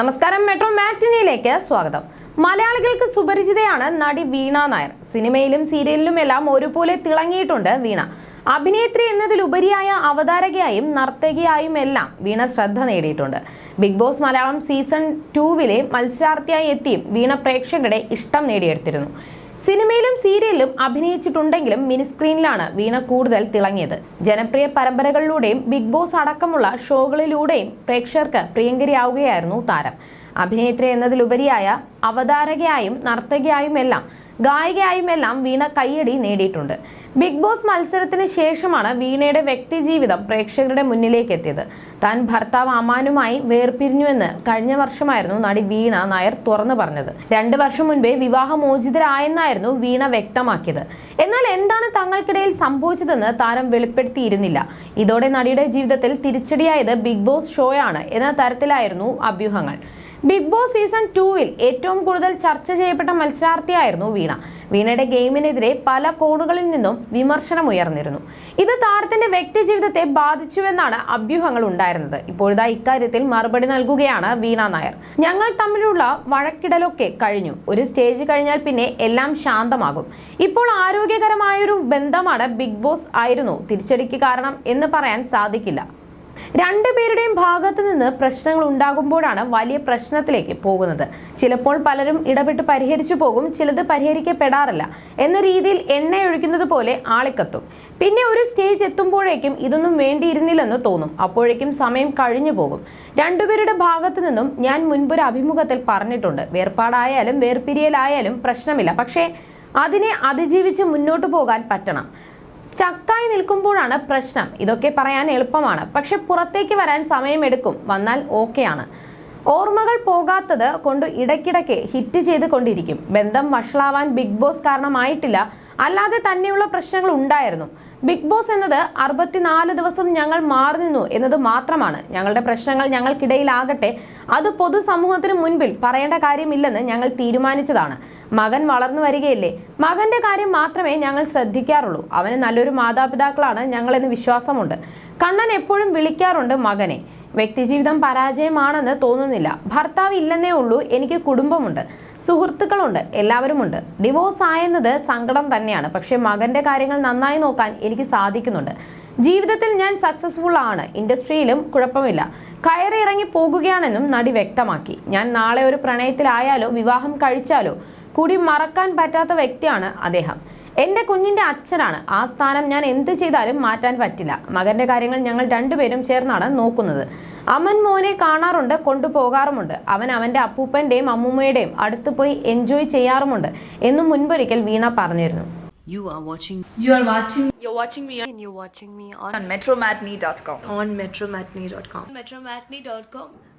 നമസ്കാരം മെട്രോ മാറ്റിനിയിലേക്ക് സ്വാഗതം. മലയാളികൾക്ക് സുപരിചിതയാണ് നടി വീണ നായർ. സിനിമയിലും സീരിയലിലും എല്ലാം ഒരുപോലെ തിളങ്ങിയിട്ടുണ്ട് വീണ. അഭിനേത്രി എന്നതിലുപരിയായ അവതാരകയായും നർത്തകിയായും എല്ലാം വീണ ശ്രദ്ധ നേടിയിട്ടുണ്ട്. ബിഗ് ബോസ് മലയാളം സീസൺ ടൂവിലെ മത്സരാർത്ഥിയായി എത്തിയും വീണ പ്രേക്ഷകരുടെ ഇഷ്ടം നേടിയെടുത്തിരുന്നു. സിനിമയിലും സീരിയലിലും അഭിനയിച്ചിട്ടുണ്ടെങ്കിലും മിനിസ്ക്രീനിലാണ് വീണ കൂടുതൽ തിളങ്ങിയത്. ജനപ്രിയ പരമ്പരകളിലൂടെയും ബിഗ് ബോസ് അടക്കമുള്ള ഷോകളിലൂടെയും പ്രേക്ഷകർക്ക് പ്രിയങ്കരിയാവുകയായിരുന്നു താരം. അഭിനേത്രി എന്നതിലുപരിയായ അവതാരകയായും നർത്തകിയായും എല്ലാം ഗായികയായും എല്ലാം വീണ കയ്യടി നേടിയിട്ടുണ്ട്. ബിഗ് ബോസ് മത്സരത്തിന് ശേഷമാണ് വീണയുടെ വ്യക്തിജീവിതം പ്രേക്ഷകരുടെ മുന്നിലേക്ക് എത്തിയത് താൻ ഭർത്താവ് അമാനുമായി വേർപിരിഞ്ഞുവെന്ന് കഴിഞ്ഞ വർഷമായിരുന്നു നടി വീണ നായർ തുറന്നു പറഞ്ഞത്. രണ്ട് വർഷം മുൻപേ വിവാഹമോചിതരായെന്നായിരുന്നു വീണ വ്യക്തമാക്കിയത്. എന്നാൽ എന്താണ് തങ്ങൾക്കിടയിൽ സംഭവിച്ചതെന്ന് താരം വെളിപ്പെടുത്തിയിരുന്നില്ല. ഇതോടെ നടിയുടെ ജീവിതത്തിൽ തിരിച്ചടിയായത് ബിഗ് ബോസ് ഷോയാണ് എന്ന തരത്തിലായിരുന്നു അഭ്യൂഹങ്ങൾ. ബിഗ് ബോസ് സീസൺ ടൂവിൽ ഏറ്റവും കൂടുതൽ ചർച്ച ചെയ്യപ്പെട്ട മത്സരാർത്ഥിയായിരുന്നു വീണ. വീണയുടെ ഗെയിമിനെതിരെ പല കോണുകളിൽ നിന്നും വിമർശനം ഉയർന്നിരുന്നു. ഇത് താരത്തിന്റെ വ്യക്തി ജീവിതത്തെ ബാധിച്ചുവെന്നാണ് അഭ്യൂഹങ്ങൾ ഉണ്ടായിരുന്നത്. ഇപ്പോഴിതാ ഇക്കാര്യത്തിൽ മറുപടി നൽകുകയാണ് വീണ നായർ. ഞങ്ങൾ തമ്മിലുള്ള വഴക്കിടലൊക്കെ കഴിഞ്ഞു. ഒരു സ്റ്റേജ് കഴിഞ്ഞാൽ പിന്നെ എല്ലാം ശാന്തമാകും. ഇപ്പോൾ ആരോഗ്യകരമായൊരു ബന്ധമാണ് ബിഗ് ബോസ് ആയിരുന്നു. തിരിച്ചടിക്ക് കാരണം എന്ന് പറയാൻ സാധിക്കില്ല. രണ്ടുപേരുടെയും ഭാഗത്ത് നിന്ന് പ്രശ്നങ്ങൾ ഉണ്ടാകുമ്പോഴാണ് വലിയ പ്രശ്നത്തിലേക്ക് പോകുന്നത്. ചിലപ്പോൾ പലരും ഇടപെട്ട് പരിഹരിച്ചു പോകും ചിലത് പരിഹരിക്കപ്പെടാറില്ല എന്ന രീതിയിൽ എണ്ണ ഒഴിക്കുന്നത് പോലെ ആളിക്കത്തും. പിന്നെ ഒരു സ്റ്റേജ് എത്തുമ്പോഴേക്കും ഇതൊന്നും വേണ്ടിയിരുന്നില്ലെന്ന് തോന്നും. അപ്പോഴേക്കും സമയം കഴിഞ്ഞു പോകും. രണ്ടുപേരുടെ ഭാഗത്തു നിന്നും ഞാൻ മുൻപൊരു അഭിമുഖത്തിൽ പറഞ്ഞിട്ടുണ്ട്. വേർപാടായാലും വേർപിരിയലായാലും പ്രശ്നമില്ല. പക്ഷേ അതിനെ അതിജീവിച്ച് മുന്നോട്ട് പോകാൻ പറ്റണം. സ്റ്റക്കായി നിൽക്കുമ്പോഴാണ് പ്രശ്നം. ഇതൊക്കെ പറയാൻ എളുപ്പമാണ്. പക്ഷെ പുറത്തേക്ക് വരാൻ സമയമെടുക്കും. വന്നാൽ ഓക്കെയാണ് ഓർമ്മകൾ പോകാത്തത് കൊണ്ട് ഇടയ്ക്കിടയ്ക്ക് ഹിറ്റ് ചെയ്ത് കൊണ്ടിരിക്കും ബന്ധം വഷളാവാൻ ബിഗ് ബോസ് കാരണമായിട്ടില്ല. അല്ലാതെ തന്നെയുള്ള പ്രശ്നങ്ങൾ ഉണ്ടായിരുന്നു. ബിഗ് ബോസ് എന്നത് അറുപത്തിനാല് ദിവസം ഞങ്ങൾ മാറി നിന്നു എന്നത് മാത്രമാണ്. ഞങ്ങളുടെ പ്രശ്നങ്ങൾ ഞങ്ങൾക്കിടയിലാകട്ടെ അത് പൊതുസമൂഹത്തിന് മുൻപിൽ പറയേണ്ട കാര്യമില്ലെന്ന് ഞങ്ങൾ തീരുമാനിച്ചതാണ്. മകൻ വളർന്നു വരികയല്ലേ? മകന്റെ കാര്യം മാത്രമേ ഞങ്ങൾ ശ്രദ്ധിക്കാറുള്ളൂ. അവന് നല്ലൊരു മാതാപിതാക്കളാണ് ഞങ്ങളെന്ന് വിശ്വാസമുണ്ട്. കണ്ണൻ എപ്പോഴും വിളിക്കാറുണ്ട് മകനെ. വ്യക്തിജീവിതം പരാജയമാണെന്ന് തോന്നുന്നില്ല. ഭർത്താവ് ഇല്ലെന്നേ ഉള്ളൂ. എനിക്ക് കുടുംബമുണ്ട്. സുഹൃത്തുക്കളുണ്ട്. എല്ലാവരുമുണ്ട്. ഡിവോഴ്സ് ആയെന്നത് സങ്കടം തന്നെയാണ്. പക്ഷേ മകന്റെ കാര്യങ്ങൾ നന്നായി നോക്കാൻ എനിക്ക് സാധിക്കുന്നുണ്ട്. ജീവിതത്തിൽ ഞാൻ സക്സസ്ഫുൾ ആണ്. ഇൻഡസ്ട്രിയിലും കുഴപ്പമില്ല. കയറി ഇറങ്ങി പോകുകയാണെന്നും നടി വ്യക്തമാക്കി. ഞാൻ നാളെ ഒരു പ്രണയത്തിലായാലോ വിവാഹം കഴിച്ചാലോ കൂടി മറക്കാൻ പറ്റാത്ത വ്യക്തിയാണ് അദ്ദേഹം. എന്റെ കുഞ്ഞിന്റെ അച്ഛനാണ് ആ സ്ഥാനം ഞാൻ എന്ത് ചെയ്താലും മാറ്റാൻ പറ്റില്ല മകന്റെ കാര്യങ്ങൾ ഞങ്ങൾ രണ്ടുപേരും ചേർന്നാണ് നോക്കുന്നത് അമൻ മോനെ കാണാറുണ്ട് കൊണ്ടുപോകാറുമുണ്ട് അവൻ അവന്റെ അപ്പൂപ്പന്റെയും അമ്മൂമ്മയുടെയും അടുത്ത് പോയി എൻജോയ് ചെയ്യാറുമുണ്ട് എന്നും മുൻപൊരിക്കൽ വീണ പറഞ്ഞിരുന്നു You are watching You are watching You're watching me and you're watching me on, on metromatney.com. on metromatney.com. Metromatney.com.